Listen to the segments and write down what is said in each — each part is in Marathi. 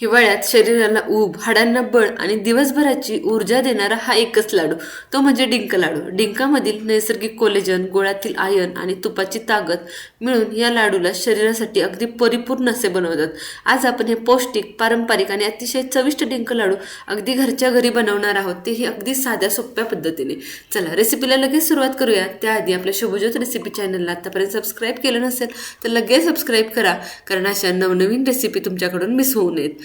हिवाळ्यात शरीराला ऊब हाडांना बळ आणि दिवसभराची ऊर्जा देणारा हा एकच लाडू. तो म्हणजे डिंक लाडू. डिंकामधील नैसर्गिक कोलेजन गोळ्यातील आयन आणि तुपाची ताकद मिळून या लाडूला शरीरासाठी अगदी परिपूर्ण असे बनवतात. आज आपण हे पौष्टिक पारंपरिक आणि अतिशय चविष्ट डिंक लाडू अगदी घरच्या घरी बनवणार आहोत. तेही अगदी साध्या सोप्या पद्धतीने. चला रेसिपीला लगेच सुरुवात करूया. त्याआधी आपल्या शुभज्योत रेसिपी चॅनलला आतापर्यंत सबस्क्राईब केलं नसेल तर लगेच सबस्क्राईब करा कारण अशा नवनवीन रेसिपी तुमच्याकडून मिस होऊ नयेत.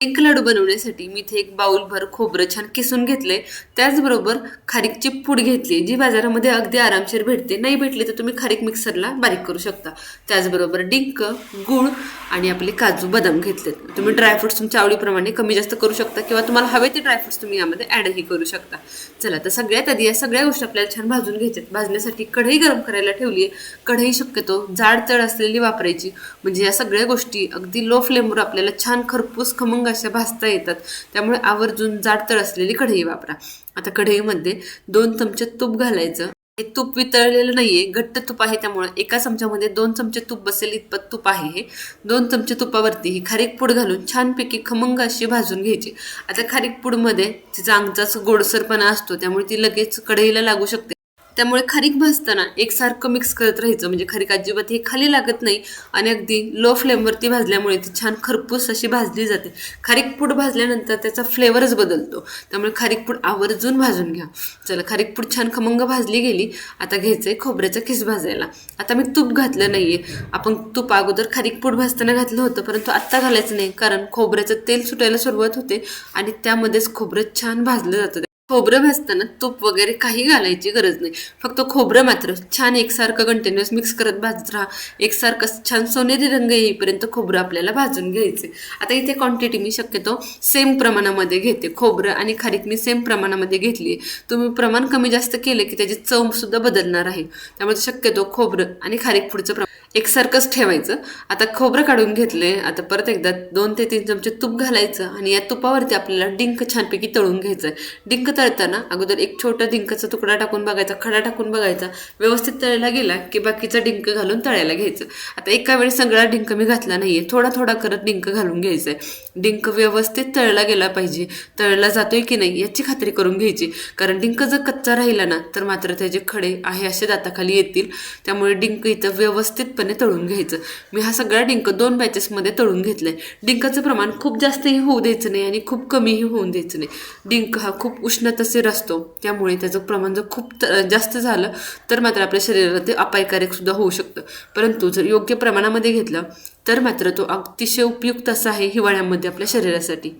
एक लाडू बनवण्यासाठी मी इथे एक बाऊलभर खोबरं छान किसून घेतले त्याचबरोबर खारीकची पूड घेतली जी बाजारामध्ये अगदी आरामशीर भेटते. नाही भेटली तर तुम्ही खारीक मिक्सरला बारीक करू शकता. त्याचबरोबर डिंक गूळ आणि आपले काजू बदाम घेतलेत. तुम्ही ड्रायफ्रुट्स तुमच्या आवडीप्रमाणे कमी जास्त करू शकता किंवा तुम्हाला हवे ते ड्रायफ्रुट्स तुम्ही यामध्ये ॲडही करू शकता. चला तर सगळ्यात आधी या सगळ्या गोष्टी आपल्याला छान भाजून घ्यायच्यात भाजण्यासाठी कढई गरम करायला ठेवली आहे. कढई शक्यतो जाड तळ असलेली वापरायची. म्हणजे या सगळ्या गोष्टी अगदी लो फ्लेमवर आपल्याला छान खरपूस खमंग अशा भाजता येतात. त्यामुळे आवर्जून जाडतळ असलेली कढई वापरा. आता कढईमध्ये दोन चमचे तूप घालायचं. हे तूप वितळलेलं नाहीये घट्ट तूप आहे त्यामुळे. एका चमच्यामध्ये दोन चमचे तूप बसेल इतपत तूप आहे हे. दोन चमचे तुपावरती ही खारीक पूड घालून छानपैकी खमंग अशी भाजून घ्यायची. आता खारीक पूडमध्ये तिचा अंगचाच गोडसरपणा असतो त्यामुळे ती लगेच कढईला लागू शकते. त्यामुळे खारीक भाजताना एकसारखं मिक्स करत राहायचं. म्हणजे खारीक अजिबात हे खाली लागत नाही आणि अगदी लो फ्लेमवरती भाजल्यामुळे ती छान खरपूस अशी भाजली जाते. खारीक पूड भाजल्यानंतर त्याचा फ्लेवरच बदलतो. त्यामुळे खारीक पूड आवर्जून भाजून घ्या. चला खारीक पूड छान खमंग भाजली गेली. आता घ्यायचं आहे खोबऱ्याचा खिस भाजायला. आता मी तूप घातलं नाही आहे आपण तूप अगोदर खारीक पूड भाजताना घातलं होतं परंतु आत्ता घालायचं नाही कारण खोबऱ्याचं तेल सुटायला सुरुवात होते आणि त्यामध्येच खोबरं छान भाजलं जातं. खोबरं भाजताना तूप वगैरे काही घालायची गरज नाही. फक्त खोबरं मात्र. छान एकसारखं कंटिन्युअस मिक्स करत भाजत राहा. एकसारखं छान सोनेरी रंग येईपर्यंत खोबरं आपल्याला भाजून घ्यायचे. आता इथे क्वांटिटी मी शक्यतो सेम प्रमाणामध्ये घेते. खोबरं आणि खारीक मी सेम प्रमाणामध्ये घेतली तुम्ही प्रमाण कमी जास्त केलं की त्याची चवसुद्धा बदलणार आहे. त्यामुळे शक्यतो खोबरं आणि खारीक पुढचं प्रमाण एकसारखंच ठेवायचं. आता खोबरं काढून घेतले आता परत एकदा दोन ते तीन चमचे तूप घालायचं आणि या तुपावरती आपल्याला डिंक छानपैकी तळून घ्यायचं आहे डिंक तळताना अगोदर एक छोटा डिंकाचा तुकडा टाकून बघायचा खडा टाकून बघायचा. व्यवस्थित तळायला गेला की बाकीचा डिंक घालून तळायला घ्यायचं. आता एका वेळी सगळा डिंक मी घातला नाही आहे थोडा थोडा करत डिंक घालून घ्यायचा आहे डिंक व्यवस्थित तळला गेला पाहिजे. तळला जातोय की नाही याची खात्री करून घ्यायची. कारण डिंक जर कच्चा राहिला ना तर मात्र त्याचे खडे आहे असे दाताखाली येतील. त्यामुळे डिंक इथं व्यवस्थितपणे तळून घ्यायचं. मी हा सगळा डिंक दोन बॅचेसमध्ये तळून घेतलाय. डिंकाचं प्रमाण खूप जास्तही होऊ द्यायचं नाही आणि खूप कमीही होऊन द्यायचं नाही. डिंक हा खूप उष्णतशीर असतो. त्यामुळे त्याचं प्रमाण जर खूप जास्त झालं तर मात्र आपल्या शरीराला ते अपायकारक सुद्धा होऊ शकतं. परंतु जर योग्य प्रमाणामध्ये घेतलं तर मात्र तो अतिशय उपयुक्त असा आहे हिवाळ्यामध्ये आपल्या शरीरासाठी.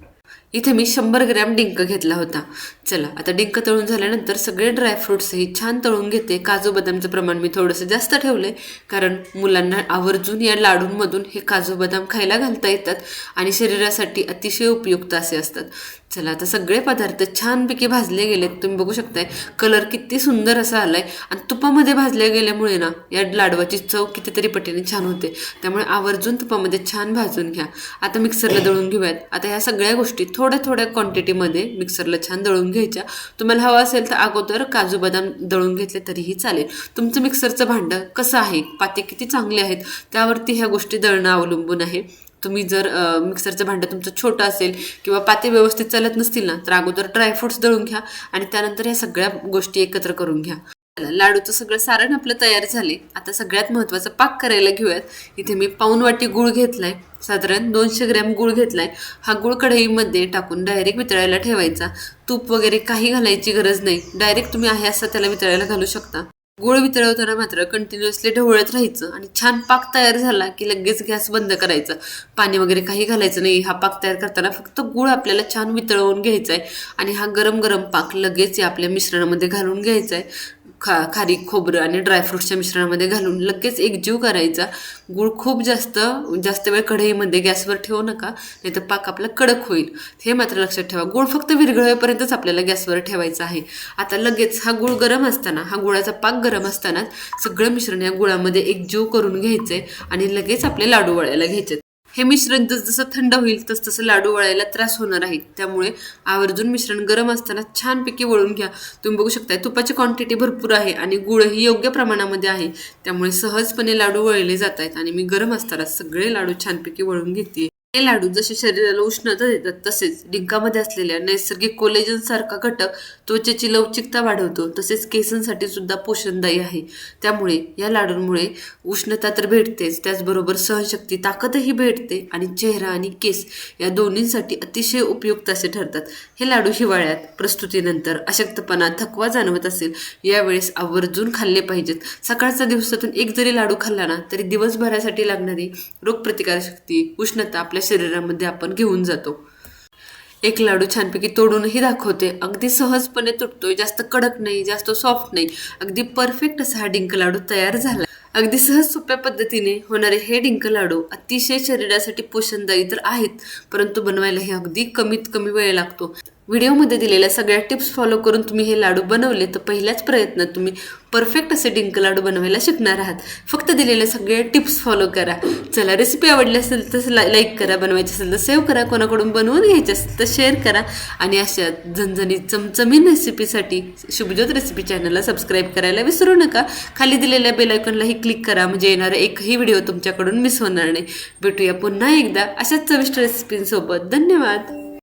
इथे मी शंभर ग्रॅम डिंक घेतला होता. चला आता डिंक तळून झाल्यानंतर सगळे ड्रायफ्रुट्सही छान तळून घेते. काजू बदामचं प्रमाण मी थोडंसं जास्त ठेवलंय कारण मुलांना आवर्जून या लाडूंमधून हे काजू बदाम खायला घालता येतात आणि शरीरासाठी अतिशय उपयुक्त असे असतात. चला आता सगळे पदार्थ छानपैकी भाजले गेलेत. तुम्ही बघू शकताय कलर किती सुंदर असा आलाय. आणि तुपामध्ये भाजल्या गेल्यामुळे ना या लाडवाची चव कितीतरी पटीने छान होते. त्यामुळे आवर्जून तुपामध्ये छान भाजून घ्या. आता मिक्सरला दळून घेऊयात. आता ह्या सगळ्या गोष्टी थोड्या थोड्या क्वांटिटीमध्ये मिक्सरला छान दळून घ्यायच्या. तुम्हाला हवं असेल तर अगोदर काजू बदाम दळून घेतले तरीही चालेल. तुमचं मिक्सरचं भांडं कसं आहे? पाते किती चांगले आहेत? त्यावरती ह्या गोष्टी दळणं अवलंबून आहे. तुम्ही जर मिक्सरचं भांडं तुमचं छोटं असेल किंवा पाते व्यवस्थित चालत नसतील ना तर अगोदर ड्रायफ्रुट्स दळून घ्या आणि त्यानंतर ह्या सगळ्या गोष्टी एकत्र करून घ्या. चला, लाडूचं सगळं सारण आपलं तयार झाले. आता सगळ्यात महत्त्वाचं पाक करायला घेऊयात. इथे मी पाऊन वाटी गूळ घेतलाय. साधारण दोनशे ग्रॅम गूळ घेतलाय. हा गूळ कढईमध्ये टाकून डायरेक्ट वितळायला ठेवायचा. तूप वगैरे काही घालायची गरज नाही. डायरेक्ट तुम्ही आहे असं त्याला वितळायला घालू शकता. गुळ वितळवताना मात्र कंटिन्युअसली ढवळत राहायचं आणि छान पाक तयार झाला की लगेच गॅस बंद करायचा. पाणी वगैरे काही घालायचं नाही. हा पाक तयार करताना फक्त गुळ आपल्याला छान वितळवून घ्यायचा आहे आणि हा गरम गरम पाक लगेच या आपल्या मिश्रणामध्ये घालून घ्यायचा आहे खा खारीक खोबरं आणि ड्रायफ्रूटच्या मिश्रणामध्ये घालून लगेच एकजीव करायचा. गूळ खूप जास्त जास्त वेळ कढईमध्ये गॅसवर ठेवू नका नाही तर पाक आपला कडक होईल. हे मात्र लक्षात ठेवा. गूळ फक्त विरघळेपर्यंतच आपल्याला गॅसवर ठेवायचा आहे. आता लगेच हा गूळ गरम असताना हा गुळाचा पाक गरम असतानाच सगळं मिश्रण या गुळामध्ये एकजीव करून घ्यायचंय आणि लगेच आपले लाडू वळायला घ्यायचे हे मिश्रण जसजसं थंड होईल तस तसं लाडू वळायला त्रास होणार आहे. त्यामुळे आवर्जून मिश्रण गरम असताना छानपैकी वळून घ्या. तुम्ही बघू शकता तुपाची क्वांटिटी भरपूर आहे आणि गुळही योग्य प्रमाणामध्ये आहे. त्यामुळे सहजपणे लाडू वळले जात आहेत आणि मी गरम असताना सगळे लाडू छानपैकी वळून घेते. हे लाडू जसे शरीराला उष्णता देतात तसेच डिंकामध्ये असलेल्या नैसर्गिक कोलेजन सारखा घटक त्वचेची लवचिकता वाढवतो. तसेच केसांसाठी सुद्धा पोषणदायी आहे. त्यामुळे या लाडूंमुळे उष्णता तर भेटतेच त्याचबरोबर सहनशक्ती ताकदही भेटते आणि चेहरा आणि केस या दोन्हींसाठी अतिशय उपयुक्त असे ठरतात. हे लाडू हिवाळ्यात प्रस्तुतीनंतर अशक्तपणा थकवा जाणवत असेल यावेळेस आवर्जून खाल्ले पाहिजेत. सकाळचा दिवसातून एक जरी लाडू खाल्ला ना तरी दिवसभरासाठी लागणारी रोगप्रतिकारशक्ती उष्णता आपल्या शरीरामध्ये आपण घेऊन जातो. एक लाडू छानपैकी तोडूनही दाखवते. अगदी सहजपणे तुटतोय जास्त कडक नाही जास्त सॉफ्ट नाही. अगदी परफेक्ट असा हा डिंक लाडू तयार झाला. अगदी सहज सोप्या पद्धतीने होणारे हे डिंक लाडू अतिशय शरीरासाठी पोषणदायी तर आहेत परंतु बनवायला हे अगदी कमीत कमी वेळ लागतो. व्हिडिओमध्ये दिलेल्या सगळ्या टिप्स फॉलो करून तुम्ही हे लाडू बनवले तर पहिल्याच प्रयत्नात तुम्ही परफेक्ट असे डिंक लाडू बनवायला शिकणार आहात. फक्त दिलेल्या सगळ्या टिप्स फॉलो करा. चला रेसिपी आवडली असेल तर लाईक करा बनवायची असेल तर सेव्ह करा कोणाकडून बनवून घ्यायची असेल तर शेअर करा. आणि अशा झणझणी चमचमीन रेसिपीसाठी शुभज्योत रेसिपी चॅनलला सबस्क्राईब करायला विसरू नका. खाली दिलेल्या बेलायकॉनलाही क्लिक करा म्हणजे येणारा एकही व्हिडिओ तुमच्याकडून मिस होणार नाही. भेटूया पुन्हा एकदा अशाच चविष्ट रेसिपींसोबत धन्यवाद!